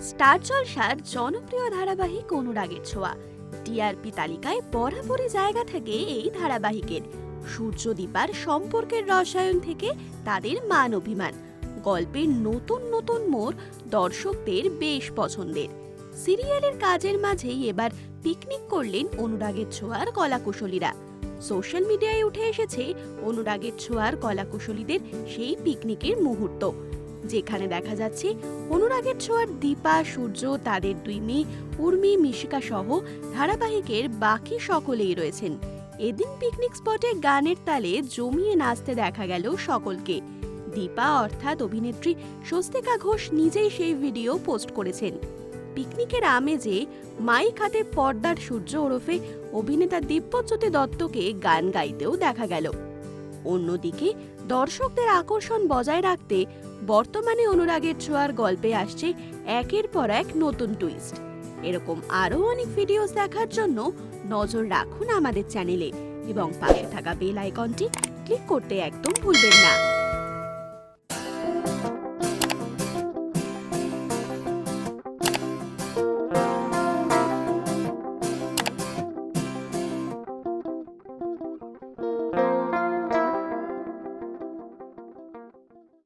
Star জলসার জনপ্রিয় ধারাবাহিক অনুরাগের ছোঁয়া। টিআরপি তালিকায় বরাবরই জায়গা থাকে এই ধারাবাহিকের। সূর্যদীপার সম্পর্কের রসায়ন থেকে তাদের মান অভিমান। গল্পের নতুন নতুন মোড় দর্শকদের বেশ পছন্দের। সিরিয়ালের কাজের মাঝেই এবার পিকনিক করলেন অনুরাগের ছোঁয়ার কলাকুশলীরা। সোশ্যাল মিডিয়ায় উঠে এসেছে অনুরাগের ছোঁয়ার কলাকুশলীদের সেই পিকনিকের মুহূর্ত। যেখানে দেখা যাচ্ছে অনুরাগের ছোঁয়ার দীপা, সূর্য, তাদের দুই মেয়ে, উর্মি, মিশিকা সহ ধারাবাহিকের বাকি সকলেই রয়েছেন। এদিন পিকনিক স্পটে গানের তালে জমিয়ে নাচতে দেখা গেল সকলকে। দীপা অর্থাৎ অভিনেত্রী স্বস্তিকা ঘোষ নিজেই সেই ভিডিও পোস্ট করেছেন। পিকনিকের আমেজে মাইক হাতে পর্দার সূর্য ওরফে অভিনেতা দিব্যজ্যোতি দত্তকে গান গাইতেও দেখা গেল। অন্যদিকে দর্শকদের আকর্ষণ বজায় রাখতে বর্তমানে অনুরাগের ছোঁয়ার গল্পে আসছে একের পর এক নতুন টুইস্ট এরকম আরও অনেক ভিডিওস দেখার জন্য নজর রাখুন আমাদের চ্যানেলে এবং পাশে থাকা বেল আইকনটি ক্লিক করতে একদম ভুলবেন না।